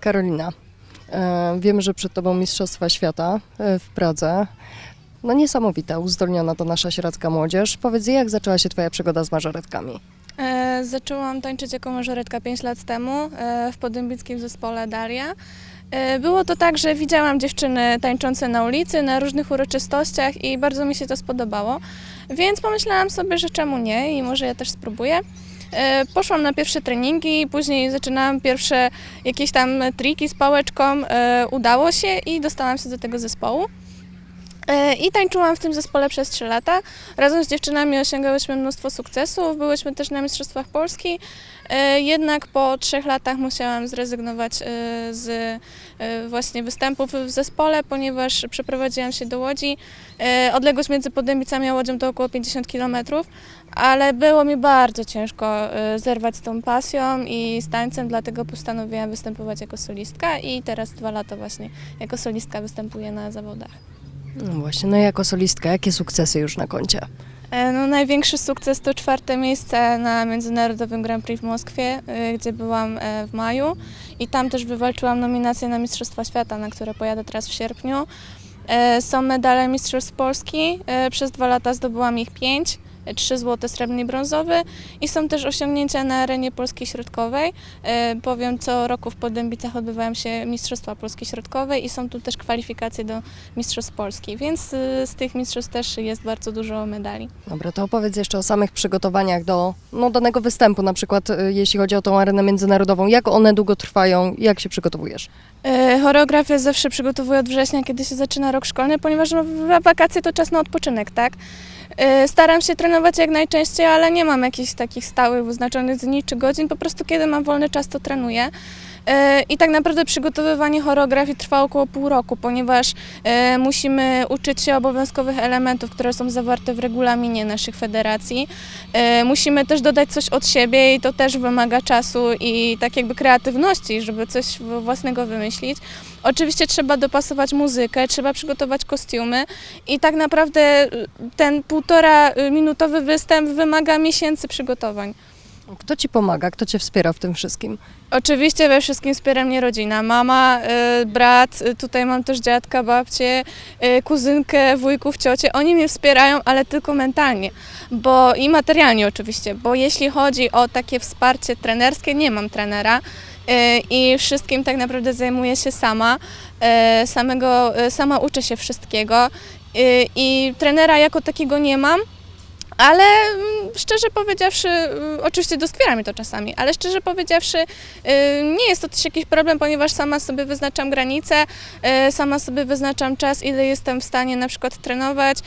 Karolina, e, wiem, że przed Tobą Mistrzostwa Świata e, w Pradze. No niesamowita, uzdolniona to nasza sieradzka młodzież. Powiedz, jak zaczęła się Twoja przygoda z mażoretkami? E, zaczęłam tańczyć jako mażoretka 5 lat temu e, w podębickim zespole Daria. E, było to tak, że widziałam dziewczyny tańczące na ulicy, na różnych uroczystościach i bardzo mi się to spodobało, więc pomyślałam sobie, że czemu nie i może ja też spróbuję. E, Poszłam na pierwsze treningi, później zaczynałam pierwsze jakieś tam triki z pałeczką. E, Udało się i dostałam się do tego zespołu. E, I tańczyłam w tym zespole przez 3 lata. Razem z dziewczynami osiągałyśmy mnóstwo sukcesów, byłyśmy też na Mistrzostwach Polski. E, Jednak po trzech latach musiałam zrezygnować e, z właśnie występów w zespole, ponieważ przeprowadziłam się do Łodzi. Odległość między Podębicami a Łodzią to około 50 km, ale było mi bardzo ciężko zerwać z tą pasją i z tańcem, dlatego postanowiłam występować jako solistka i teraz dwa lata właśnie jako solistka występuję na zawodach. No właśnie, no jako solistka, jakie sukcesy już na koncie? E, No, największy sukces to czwarte miejsce na Międzynarodowym Grand Prix w Moskwie, e, gdzie byłam e, w maju i tam też wywalczyłam nominację na Mistrzostwa Świata, na które pojadę teraz w sierpniu. Są medale Mistrzostw Polski, przez dwa lata zdobyłam ich pięć. E, Trzy złote, srebrny i brązowy i są też osiągnięcia na arenie Polskiej Środkowej. E, Powiem, co roku w Podębicach odbywają się Mistrzostwa Polski Środkowej i są tu też kwalifikacje do Mistrzostw Polski, więc e, z tych mistrzostw też jest bardzo dużo medali. Dobra, to opowiedz jeszcze o samych przygotowaniach do no, danego występu, na przykład e, jeśli chodzi o tą arenę międzynarodową. Jak one długo trwają? Jak się przygotowujesz? E, Choreografię zawsze przygotowuję od września, kiedy się zaczyna rok szkolny, ponieważ no, wakacje to czas na odpoczynek, tak? E, Staram się trenować jak najczęściej, ale nie mam jakichś takich stałych, wyznaczonych dni czy godzin. Po prostu kiedy mam wolny czas, to trenuję. E, I tak naprawdę przygotowywanie choreografii trwa około pół roku, ponieważ e, musimy uczyć się obowiązkowych elementów, które są zawarte w regulaminie naszych federacji. E, Musimy też dodać coś od siebie i to też wymaga czasu i tak jakby kreatywności, żeby coś własnego wymyślić. Oczywiście trzeba dopasować muzykę, trzeba przygotować kostiumy i tak naprawdę ten półtora minutowy występ wymaga miesięcy przygotowań. Kto Ci pomaga? Kto Cię wspiera w tym wszystkim? Oczywiście we wszystkim wspiera mnie rodzina. Mama, y, brat, y, tutaj mam też dziadka, babcię, y, kuzynkę, wujków, ciocie. Oni mnie wspierają, ale tylko mentalnie bo i materialnie oczywiście, bo jeśli chodzi o takie wsparcie trenerskie, nie mam trenera. I wszystkim tak naprawdę zajmuję się sama. Samego, sama uczę się wszystkiego i trenera jako takiego nie mam. Ale szczerze powiedziawszy, y, oczywiście doskwiera mi to czasami, ale szczerze powiedziawszy, y, nie jest to też jakiś problem, ponieważ sama sobie wyznaczam granice, y, sama sobie wyznaczam czas, ile jestem w stanie na przykład trenować,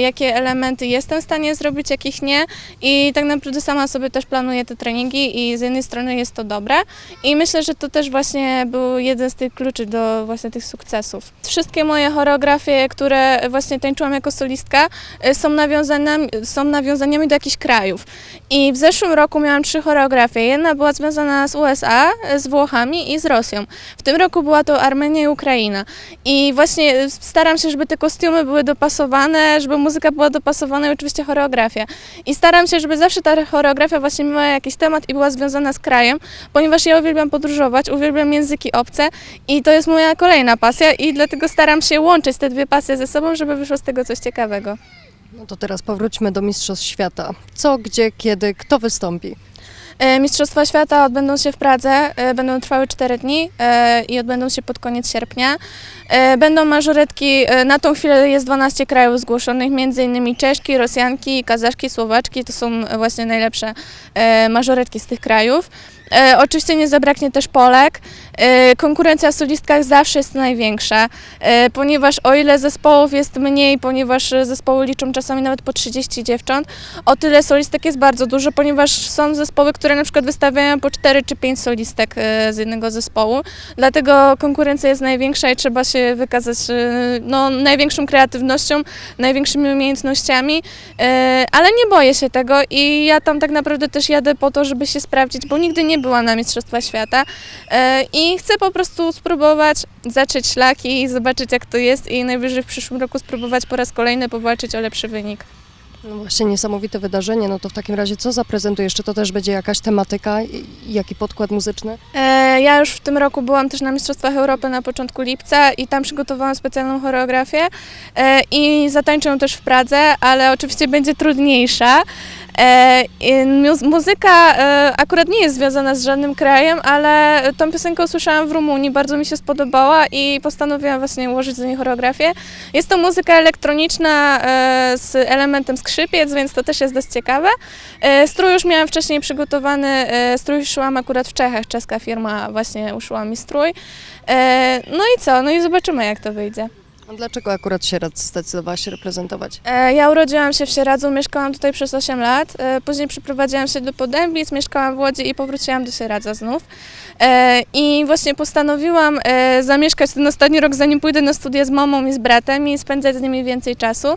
jakie elementy jestem w stanie zrobić, jakich nie i tak naprawdę sama sobie też planuję te treningi i z jednej strony jest to dobre i myślę, że to też właśnie był jeden z tych kluczy do właśnie tych sukcesów. Wszystkie moje choreografie, które właśnie tańczyłam jako solistka, są nawiązaniami, są nawiązaniami do jakichś krajów. I w zeszłym roku miałam trzy choreografie. Jedna była związana z USA, z Włochami i z Rosją. W tym roku była to Armenia i Ukraina. I właśnie staram się, żeby te kostiumy były dopasowane, żeby muzyka była dopasowana i oczywiście choreografia. I staram się, żeby zawsze ta choreografia właśnie miała jakiś temat i była związana z krajem, ponieważ ja uwielbiam podróżować, uwielbiam języki obce i to jest moja kolejna pasja i dlatego staram się łączyć te dwie pasje ze sobą, żeby wyszło z tego coś ciekawego. No to teraz powróćmy do Mistrzostw Świata. Co, gdzie, kiedy, kto wystąpi? E, Mistrzostwa Świata odbędą się w Pradze, e, będą trwały 4 dni e, i odbędą się pod koniec sierpnia. Będą mażoretki, na tą chwilę jest 12 krajów zgłoszonych, innymi Czeszki, Rosjanki, Kazaszki, Słowaczki, to są właśnie najlepsze mażoretki z tych krajów. E, Oczywiście nie zabraknie też Polek. E, Konkurencja w solistkach zawsze jest największa, e, ponieważ o ile zespołów jest mniej, ponieważ zespoły liczą czasami nawet po 30 dziewcząt, o tyle solistek jest bardzo dużo, ponieważ są zespoły, które na przykład wystawiają po 4 czy 5 solistek e, z jednego zespołu. Dlatego konkurencja jest największa i trzeba się wykazać e, no, największą kreatywnością, największymi umiejętnościami, e, ale nie boję się tego i ja tam tak naprawdę też jadę po to, żeby się sprawdzić, bo nigdy nie byłam na Mistrzostwa Świata e, i chcę po prostu spróbować zacząć szlaki i zobaczyć jak to jest i najwyżej w przyszłym roku spróbować po raz kolejny powalczyć o lepszy wynik. No właśnie niesamowite wydarzenie, no to w takim razie co zaprezentujesz? Czy to też będzie jakaś tematyka i jaki podkład muzyczny? E, Ja już w tym roku byłam też na Mistrzostwach Europy na początku lipca i tam przygotowałam specjalną choreografię e, i zatańczę ją też w Pradze, ale oczywiście będzie trudniejsza. E, Muzyka e, akurat nie jest związana z żadnym krajem, ale tą piosenkę usłyszałam w Rumunii, bardzo mi się spodobała i postanowiłam właśnie ułożyć do niej choreografię. Jest to muzyka elektroniczna e, z elementem skrzypiec, więc to też jest dość ciekawe. Strój już miałam wcześniej przygotowany, strój szyłam akurat w Czechach, czeska firma właśnie uszyła mi strój. No i co, no i zobaczymy jak to wyjdzie. A Dlaczego akurat Sieradz zdecydowałaś się reprezentować? E, Ja urodziłam się w Sieradzu, mieszkałam tutaj przez 8 lat, e, później przeprowadziłam się do Podębic, mieszkałam w Łodzi i powróciłam do Sieradza znów. E, I właśnie postanowiłam e, zamieszkać ten ostatni rok, zanim pójdę na studia z mamą i z bratem i spędzać z nimi więcej czasu.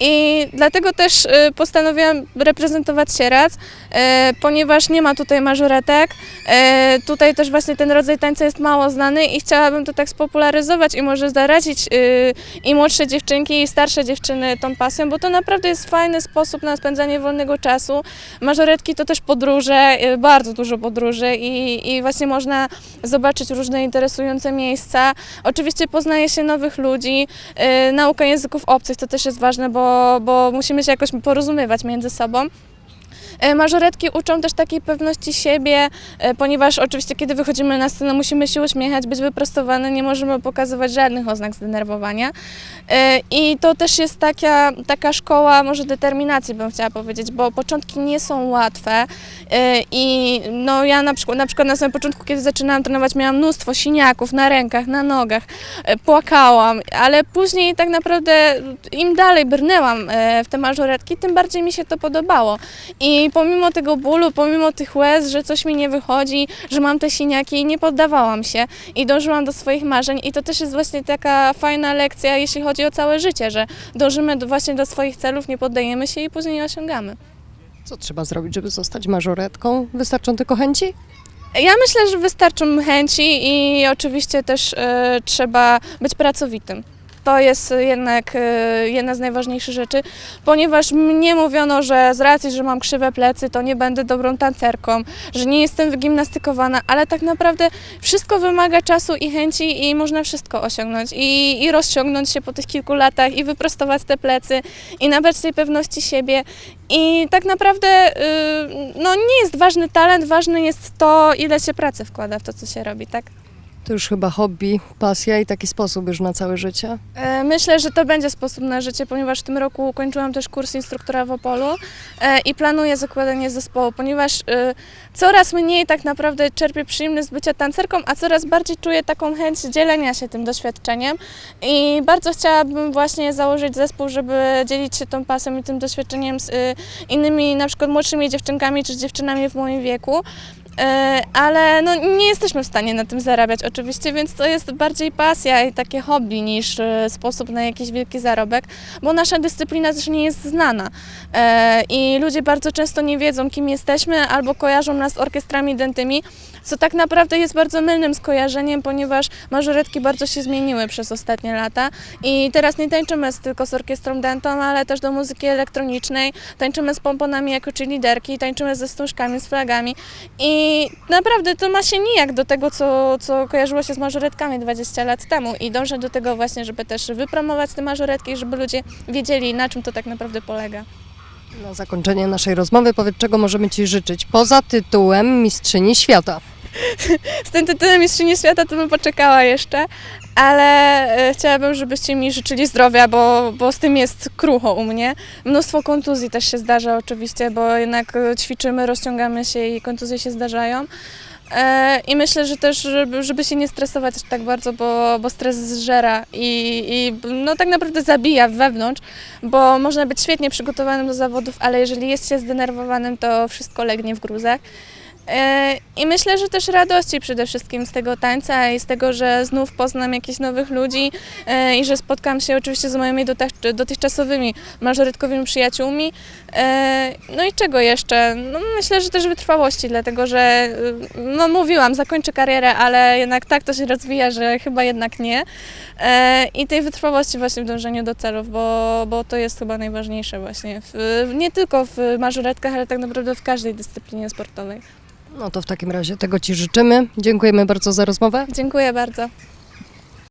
I dlatego też e, postanowiłam reprezentować Sieradz, e, ponieważ nie ma tutaj mażoretek. E, Tutaj też właśnie ten rodzaj tańca jest mało znany i chciałabym to tak spopularyzować i może zarazić e, i młodsze dziewczynki, i starsze dziewczyny tą pasją, bo to naprawdę jest fajny sposób na spędzanie wolnego czasu. Mażoretki to też podróże, y, bardzo dużo podróży i, i właśnie można zobaczyć różne interesujące miejsca. Oczywiście poznaje się nowych ludzi, y, nauka języków obcych to też jest ważne, bo, bo musimy się jakoś porozumiewać między sobą. E, Mażoretki uczą też takiej pewności siebie, e, ponieważ oczywiście kiedy wychodzimy na scenę musimy się uśmiechać, być wyprostowane, nie możemy pokazywać żadnych oznak zdenerwowania. E, I to też jest taka, taka szkoła może determinacji bym chciała powiedzieć, bo początki nie są łatwe i no ja na przykład, na przykład na samym początku kiedy zaczynałam trenować miałam mnóstwo siniaków na rękach, na nogach, płakałam, ale później tak naprawdę im dalej brnęłam w te mażoretki, tym bardziej mi się to podobało. I pomimo tego bólu, pomimo tych łez, że coś mi nie wychodzi, że mam te siniaki, nie poddawałam się i dążyłam do swoich marzeń. I to też jest właśnie taka fajna lekcja, jeśli chodzi o całe życie, że dążymy do, właśnie do swoich celów, nie poddajemy się i później je osiągamy. Co trzeba zrobić, żeby zostać mażoretką? Wystarczą tylko chęci? Ja myślę, że wystarczą chęci i oczywiście też e, trzeba być pracowitym. To jest jednak e, jedna z najważniejszych rzeczy, ponieważ mnie mówiono, że z racji, że mam krzywe plecy, to nie będę dobrą tancerką, że nie jestem wygimnastykowana, ale tak naprawdę wszystko wymaga czasu i chęci i można wszystko osiągnąć i, i rozciągnąć się po tych kilku latach i wyprostować te plecy i nabrać tej pewności siebie i tak naprawdę y, no, nie jest ważny talent, ważne jest to, ile się pracy wkłada w to, co się robi, tak? To już chyba hobby, pasja i taki sposób już na całe życie. E, Myślę, że to będzie sposób na życie, ponieważ w tym roku ukończyłam też kurs instruktora w Opolu e, i planuję zakładanie zespołu, ponieważ e, coraz mniej tak naprawdę czerpię przyjemność z bycia tancerką, a coraz bardziej czuję taką chęć dzielenia się tym doświadczeniem i bardzo chciałabym właśnie założyć zespół, żeby dzielić się tą pasją i tym doświadczeniem z innymi na przykład młodszymi dziewczynkami czy dziewczynami w moim wieku. E, ale no, nie jesteśmy w stanie na tym zarabiać oczywiście, więc to jest bardziej pasja i takie hobby niż e, sposób na jakiś wielki zarobek, bo nasza dyscyplina też nie jest znana. E, i ludzie bardzo często nie wiedzą, kim jesteśmy albo kojarzą nas z orkiestrami dentymi, co tak naprawdę jest bardzo mylnym skojarzeniem, ponieważ mażoretki bardzo się zmieniły przez ostatnie lata. I teraz nie tańczymy tylko z orkiestrą dentą, ale też do muzyki elektronicznej, tańczymy z pomponami jako liderki, tańczymy ze wstążkami, z flagami. I naprawdę to ma się nijak do tego, co, co kojarzyło się z mażoretkami 20 lat temu i dążę do tego właśnie, żeby też wypromować te mażoretki, żeby ludzie wiedzieli, na czym to tak naprawdę polega. Na zakończenie naszej rozmowy powiedz, czego możemy Ci życzyć poza tytułem Mistrzyni Świata. Z tym tytułem Mistrzyni Świata to bym poczekała jeszcze, ale e, chciałabym, żebyście mi życzyli zdrowia, bo, bo z tym jest krucho u mnie. Mnóstwo kontuzji też się zdarza oczywiście, bo jednak e, ćwiczymy, rozciągamy się i kontuzje się zdarzają. E, I myślę, że też, żeby, żeby się nie stresować tak bardzo, bo, bo stres zżera i, i no, tak naprawdę zabija wewnątrz, bo można być świetnie przygotowanym do zawodów, ale jeżeli jest się zdenerwowanym, to wszystko legnie w gruzach. E, I myślę, że też radości przede wszystkim z tego tańca i z tego, że znów poznam jakichś nowych ludzi e, i że spotkam się oczywiście z moimi dotychczasowymi mażorytkowymi przyjaciółmi. E, No i czego jeszcze? No myślę, że też wytrwałości, dlatego że y, no mówiłam, zakończę karierę, ale jednak tak to się rozwija, że chyba jednak nie. E, I tej wytrwałości właśnie w dążeniu do celów, bo, bo to jest chyba najważniejsze właśnie, w, nie tylko w mażoretkach, ale tak naprawdę w każdej dyscyplinie sportowej. No to w takim razie tego Ci życzymy. Dziękujemy bardzo za rozmowę. Dziękuję bardzo.